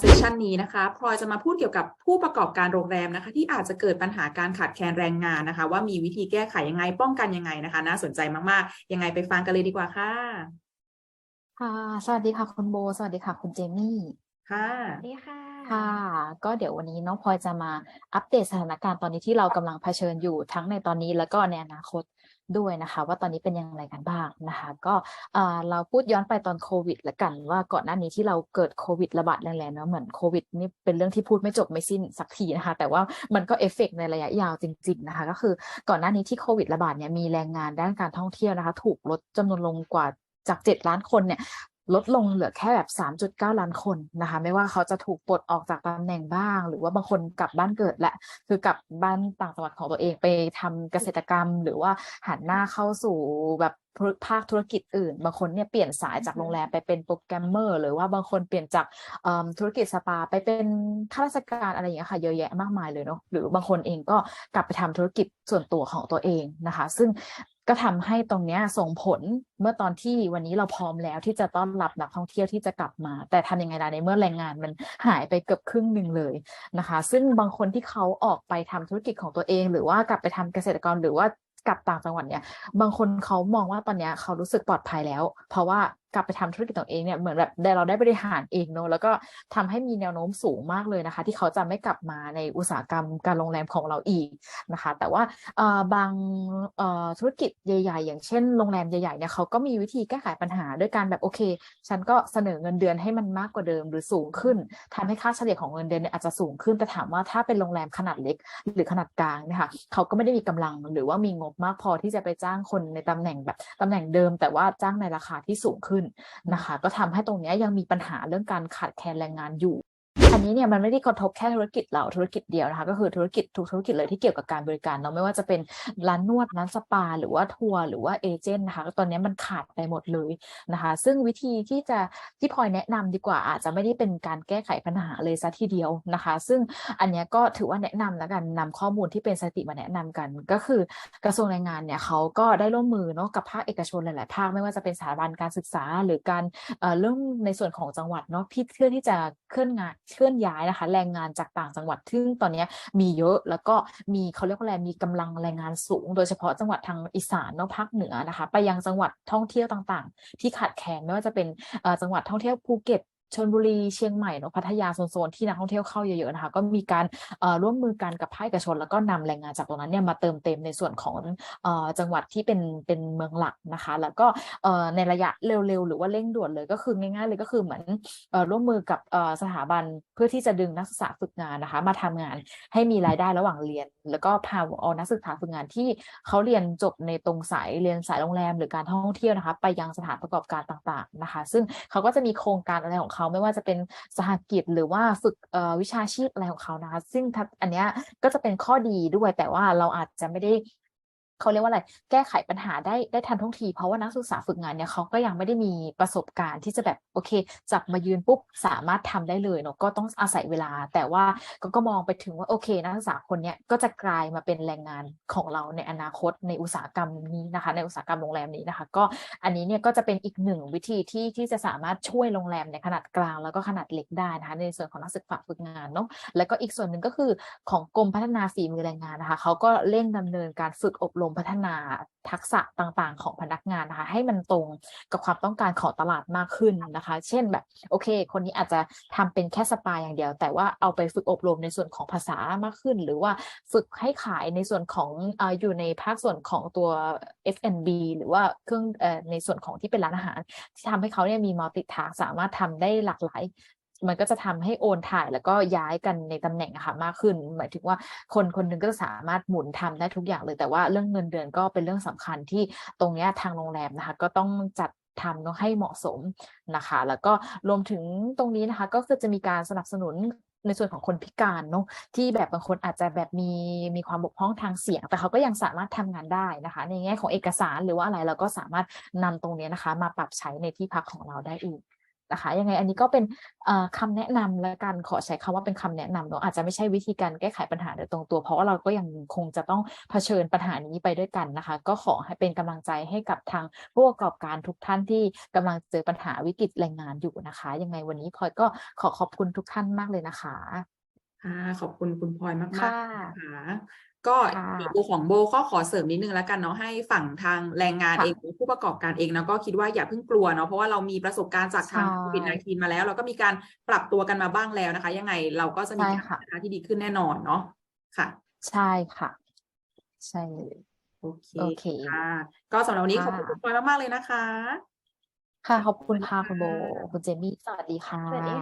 เซสชันนี้นะคะพลอยจะมาพูดเกี่ยวกับผู้ประกอบการโรงแรมนะคะ ที่อาจจะเกิดปัญหาการขาดแคลนแรงงานนะคะ ว่ามีวิธีแก้ไขยังไงป้องกันยังไงนะคะ น่าสนใจมากๆ ยังไงไปฟังกันเลยดีกว่าค่ะค่ะ สวัสดีค่ะคุณโบ สวัสดีค่ะคุณเจมี่ ค่ะ สวัสดีค่ะ ค่ะ ก็เดี๋ยววันนี้น้องพลอยจะมาอัปเดตสถานการณ์ตอนนี้ที่เรากำลังเผชิญอยู่ทั้งในตอนนี้แล้วก็ในอนาคตด้วยนะคะ ว่าตอนนี้เป็นยังไงกันบ้างนะคะ ก็เราพูดย้อนไปตอนโควิดละกัน ว่าก่อนหน้านี้ที่เราเกิดโควิดระบาดแรงๆเนาะเหมือนโควิดนี่เป็นเรื่องที่พูดไม่จบไม่สิ้นสักทีนะคะ แต่ว่ามันก็เอฟเฟกต์ในระยะยาวจริง ๆนะคะ ก็คือก่อนหน้านี้ที่โควิดระบาดเนี่ยมีแรงงานด้านการท่องเที่ยวนะคะ ถูกลดจำนวนลงกว่าจาก 7 ล้านคนเนี่ย ลดลงเหลือแค่แบบ 3.9 ล้านคนนะคะ ไม่ว่าเขาจะถูกปลดออกจากตำแหน่งบ้าง หรือว่าบางคนกลับบ้านเกิดแหละ คือกลับบ้านต่างจังหวัดของตัวเองไปทำเกษตรกรรม หรือว่าหันหน้าเข้าสู่แบบภาคธุรกิจอื่น บางคนเนี่ยเปลี่ยนสายจากโรงแรมไปเป็นโปรแกรมเมอร์ หรือว่าบางคนเปลี่ยนจากธุรกิจสปาไปเป็นข้าราชการอะไรอย่างเงี้ยค่ะเยอะแยะมากมายเลยเนาะหรือบางคนเองก็กลับไปทำธุรกิจส่วนตัวของตัวเองนะคะ ซึ่ง ก็ทำให้ตรงนี้ส่งผลเมื่อตอนที่วันนี้เราพร้อมแล้วที่จะต้อนรับนักท่องเที่ยวที่จะกลับมา แต่ทำยังไงล่ะในเมื่อแรงงานมันหายไปเกือบครึ่งหนึ่งเลยนะคะ ซึ่งบางคนที่เขาออกไปทำธุรกิจของตัวเอง หรือว่ากลับไปทำเกษตรกรหรือว่ากลับต่างจังหวัดเนี่ย บางคนเขามองว่าตอนนี้เขารู้สึกปลอดภัยแล้ว เพราะว่า กลับไปทำธุรกิจตัวเองเนี่ยเหมือนแบบเราได้บริหารเองเนอะแล้วก็ทำให้มีแนวโน้มสูงมากเลยนะคะ ที่เขาจะไม่กลับมาในอุตสาหกรรมการโรงแรมของเราอีกนะคะ แต่ว่าบางธุรกิจใหญ่ ๆ อย่างเช่นโรงแรมใหญ่ๆเนี่ยเขาก็มีวิธีแก้ไขปัญหาด้วยการแบบโอเค ฉันก็เสนอเงินเดือนให้มันมากกว่าเดิมหรือสูงขึ้นทำให้ค่าเฉลี่ยของเงินเดือนเนี่ยอาจจะสูงขึ้นแต่ถามว่าถ้าเป็นโรงแรมขนาดเล็ก หรือขนาดกลางเนะคะเขาก็ไม่ได้มีกำลังหรือว่ามีงบมากพอที่จะไปจ้างคนในตำแหน่งแบบตำแหน่งเดิม แต่ว่าจ้างในราคาที่สูงขึ้นนะคะ ก็ทำให้ตรงนี้ยังมีปัญหาเรื่องการขาดแคลนแรงงานอยู่ นนี้เนี่ยมันไม่ได้กระทบแค่ธุรกิจเราธุรกิจเดียวนะคะ ก็คือธุรกิจทุกธุรกิจเลยที่เกี่ยวกับการบริการเนาะไม่ว่าจะเป็นร้านนวดร้านสปา หรือว่าทัวร์หรือว่าเอเจนต์นะคะตอนนี้มันขาดไปหมดเลยนะคะ ซึ่งวิธีที่จะที่พลอยแนะนำดีกว่าอาจจะไม่ได้เป็นการแก้ไขปัญหาเลยซะทีเดียวนะคะ ซึ่งอันนี้ก็ถือว่าแนะนำแล้วกันนำข้อมูลที่เป็นสติมาแนะนำกัน ก็คือกระทรวงแรงงานเนี่ยเขาก็ได้ร่วมมือเนาะกับภาคเอกชนหลาย ๆ ภาคไม่ว่าจะเป็นสถาบันการศึกษา หรือการเอ่อเรื่องในส่วนของจังหวัดเนาะที่เพื่อที่จะเคลื่อนงานเคลื่อนย้ายนะคะ แรงงานจากต่างจังหวัดซึ่งตอนนี้มีเยอะแล้วก็มีเขาเรียกว่าอะไรมีกำลังแรงงานสูง โดยเฉพาะจังหวัดทางอีสานเนาะภาคเหนือนะคะ ไปยังจังหวัดท่องเที่ยวต่างๆ ที่ขาดแคลนไม่ว่าจะเป็นจังหวัดท่องเที่ยวภูเก็ต ชลบุรีเชียงใหม่เนอะพัทยาโซนๆที่นักท่องเที่ยวเข้าเยอะๆนะคะก็มีการร่วมมือกันกับภาคเอกชน แล้วก็นำแรงงานจากตรงนั้นเนี่ยมาเติมเต็มในส่วนของอจังหวัดที่เป็นเป็นเมืองหลักนะคะ แล้วก็ในระยะเร็วๆ หรือว่าเร่งด่วนเลยก็คือง่ายๆเลยก็คือเหมือนร่วมมือกับสถาบันเพื่อที่จะดึงนักศึกษาฝึกงานนะคะ มาทำงานให้มีรายได้ระหว่างเรียน แล้วก็พาเอานักศึกษาฝึกงานที่เขาเรียนจบในตรงสายเรียนสายโรงแรม หรือการท่องเที่ยวนะคะ ไปยังสถานประกอบการต่างๆนะคะ ซึ่งเขาก็จะมีโครงการอะไรของเขาไม่ว่าจะเป็นสหกิจหรือว่าฝึกวิชาชีพอะไรของเขานะคะซึ่งอันเนี้ยก็จะเป็นข้อดีด้วยแต่ว่าเราอาจจะไม่ได้ เขาเรียกว่าอะไร แก้ไขปัญหาได้ได้ทันท่วงที เพราะว่านักศึกษาฝึกงานเนี่ยเขาก็ยังไม่ได้มีประสบการณ์ที่จะแบบโอเค จับมายืนปุ๊บสามารถทำได้เลยเนาะก็ต้องอาศัยเวลา แต่ว่าก็ก็มองไปถึงว่าโอเค นักศึกษาคนเนี้ยก็จะกลายมาเป็นแรงงานของเราในอนาคตในอุตสาหกรรมนี้นะคะ ในอุตสาหกรรมโรงแรมนี้นะคะ ก็อันนี้เนี่ยก็จะเป็นอีกหนึ่งวิธีที่ที่จะสามารถช่วยโรงแรมในขนาดกลางแล้วก็ขนาดเล็กได้นะคะ ในส่วนของนักศึกษาฝึกงานเนาะแล้วก็อีกส่วนหนึ่งก็คือของกรมพัฒนาฝีมือแรงงานนะคะเขาก็เร่งดำเนินการฝึกอบรมพัฒนาทักษะต่างๆ ของพนักงานนะคะ ให้มันตรงกับความต้องการของตลาดมากขึ้นนะคะ เช่นแบบโอเค คนนี้อาจจะทำเป็นแค่สปาอย่างเดียว แต่ว่าเอาไปฝึกอบรมในส่วนของภาษามากขึ้น หรือว่าฝึกให้ขายในส่วนของออยู่ในภาคส่วนของตัว F&B หรือว่าเครื่องในส่วนของที่เป็นร้านอาหาร ที่ทำให้เขาเนี่ยมีมัลติทาสามารถทำได้หลากหลาย มันก็จะทำให้โอนถ่ายแล้วก็ย้ายกันในตำแหน่งอะค่ะมากขึ้น หมายถึงว่าคนคนหนึงก็จะสามารถหมุนทำได้ทุกอย่างเลย แต่ว่าเรื่องเงินเดือนก็เป็นเรื่องสำคัญที่ตรงนี้ทางโรงแรมนะคะ ก็ต้องจัดทำเนาะให้เหมาะสมนะคะ แล้วก็รวมถึงตรงนี้นะคะ ก็คือจะมีการสนับสนุนในส่วนของคนพิการเนาะที่แบบบางคนอาจจะแบบมีมีความบกพร่องทางเสียง แต่เขาก็ยังสามารถทำงานได้นะคะ ในแง่ของเอกสารหรือว่าอะไรเราก็สามารถนำตรงนี้นะคะ มาปรับใช้ในที่พักของเราได้อีก นะคะยังไงอันนี้ก็เป็นเอ่อคำแนะนำและกันขอใช้คำว่าเป็นคำแนะนำเนอะอาจจะไม่ใช่วิธีการแก้ไขปัญหาโดยตรงตัว เพราะว่าเราก็ยังคงจะต้องเผชิญปัญหานี้ไปด้วยกันนะคะ ก็ขอให้เป็นกำลังใจให้กับทางผู้ประกอบการทุกท่านที่กำลังเจอปัญหาวิกฤตแรงงานอยู่นะคะ ยังไงวันนี้พลอยก็ขอขอบคุณทุกท่านมากเลยนะคะ ค่ะขอบคุณคุณพลอยมากๆค่ะนะคะก็ค่ะเดี๋ยวโบของโบก็ขอเสริมนิดนึงแล้วกันเนาะให้ฝั่งทางแรงงานค่ะเองหรือผู้ประกอบการเองเนาะก็คิดว่าอย่าเพิ่งกลัวเนาะเพราะว่าเรามีประสบการณ์จากทางใช่โควิด -19 มาแล้ว เราก็มีการปรับตัวกันมาบ้างแล้วนะคะ ยังไงเราก็จะมีใช่การค่ะพัฒนาที่ดีขึ้นแน่นอนเนาะค่ะ ใช่ค่ะ ใช่เลยโอเคโอเคค่ะก็สำหรับวันนี้ขอบคุณค่ะคุณพลอยมากๆเลยนะคะ ค่ะขอบคุณค่ะสวัสดีคุณโบค่ะคุณเจมี่สวัสดีค่ะสวัสดี